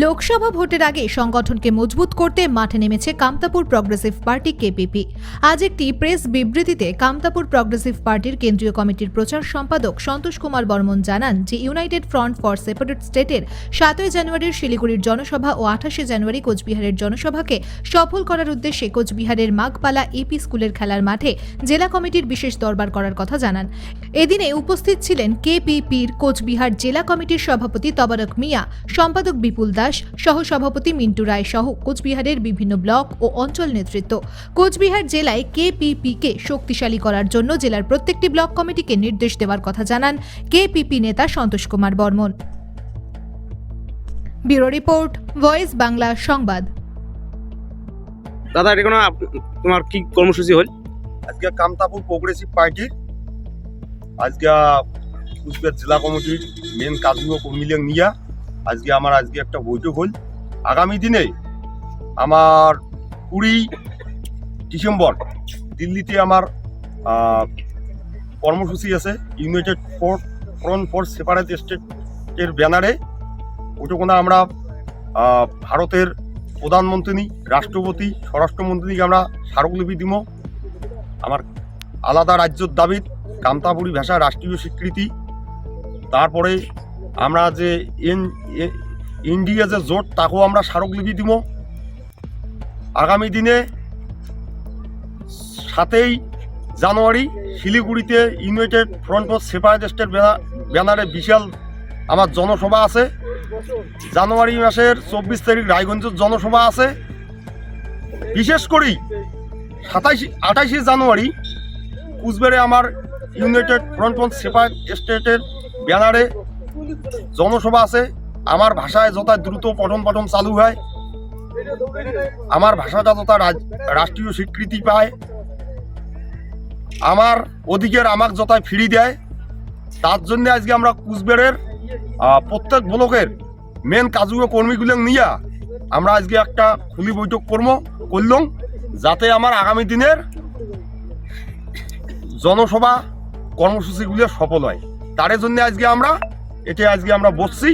লোকসভা ভোটের আগে সংগঠনকে মজবুত করতে মাঠে নেমেছে কামতাপুর প্রগ্রেসিভ পার্টি কেপিপি আজ একটি প্রেস বিবৃতিতে কামতাপুর প্রগ্রেসিভ পার্টির কেন্দ্রীয় কমিটির প্রচার সম্পাদক সন্তোষ কুমার বর্মন জানান যে ইউনাইটেড ফ্রন্ট ফর সেপারেট স্টেটের সাতই জানুয়ারির শিলিগুড়ির জনসভা ও আঠাশে জানুয়ারি কোচবিহারের জনসভাকে সফল করার উদ্দেশ্যে কোচবিহারের মাঘপালা এপি স্কুলের খেলার মাঠে জেলা কমিটির বিশেষ দরবার করার কথা জানান। এদিনে উপস্থিত ছিলেন কেপিপির কোচবিহার জেলা কমিটির সভাপতি তবারক মিয়া, সম্পাদক বিপুল দাস সহ সভাপতি মিন্টু রায় সহ কোচবিহারের বিভিন্ন ব্লক ও অঞ্চল নেতৃত্ব। কোচবিহার জেলায় কেপিপিকে শক্তিশালী করার জন্য জেলার প্রত্যেকটি ব্লক কমিটিকে নির্দেশ দেওয়ার কথা জানান কেপিপি নেতা Santosh Kumar Barman. Bureau report voice Bangla সংবাদ। দাদা এটা কোনো তোমার কি কর্মসূচি হল? আজকে কামতাপুর প্রোগ্রেসিভ পার্টির আজকে কুচবিহার জেলা কমিটির মেন কাজগুলো মিলে নিয়ে আজকে আমার, আজকে একটা বৈঠক হল। আগামী দিনে আমার কুড়ি ডিসেম্বর দিল্লিতে আমার কর্মসূচি আছে united for front for separate স্টেটের ব্যানারে ওটা কোনো আমরা ভারতের প্রধানমন্ত্রী, রাষ্ট্রপতি, স্বরাষ্ট্রমন্ত্রীকে আমরা স্মারকলিপি দিব। আমার আলাদা রাজ্যর দাবিত কামতাপুরি ভাষা রাষ্ট্রীয় স্বীকৃতি। তারপরে আমরা যে ইন্ডিয়া যে জোট, তাকেও আমরা স্মারকলিপি দিব। আগামী দিনে সাতই জানুয়ারি শিলিগুড়িতে ইউনাইটেড ফ্রন্ট ফর সেপারেটিস্টের ব্যানারে বিশাল আমার জনসভা আছে। জানুয়ারি মাসের চব্বিশ তারিখ রায়গঞ্জের জনসভা আছে। বিশেষ করেই সাতাইশ, আঠাইশে জানুয়ারি কুচবিহারে আমার ইউনাইটেড ফ্রন্ট ফর সেপারেট স্টেটের ব্যানারে জনসভা আছে আমার ভাষায় যত দ্রুত পঠন পাঠন চালু হয় আমার ভাষাটা যত রাষ্ট্রীয় স্বীকৃতি পায় আমার অধিকার আমাকে যত ফিরি দেয় তার জন্য আজকে আমরা কুচবিহারের আহ, প্রত্যেক ব্লকের মেন কাজুয় কর্মীগুলো নিয়ে আমরা আজকে একটা খুলি বৈঠক কর্ম করলাম যাতে আমার আগামী দিনের জনসভা কর্মসূচিগুলো সফল হয়। তার জন্য আজকে আমরা এটা আজকে আমরা বসছি।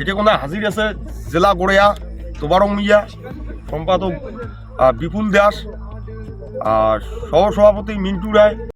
এটা কোনো হাজির আছে জেলা গড়িয়া, তোবারং মিয়া, সম্পাদক বিপুল দাস, আর সহসভাপতি মিন্টু রায়।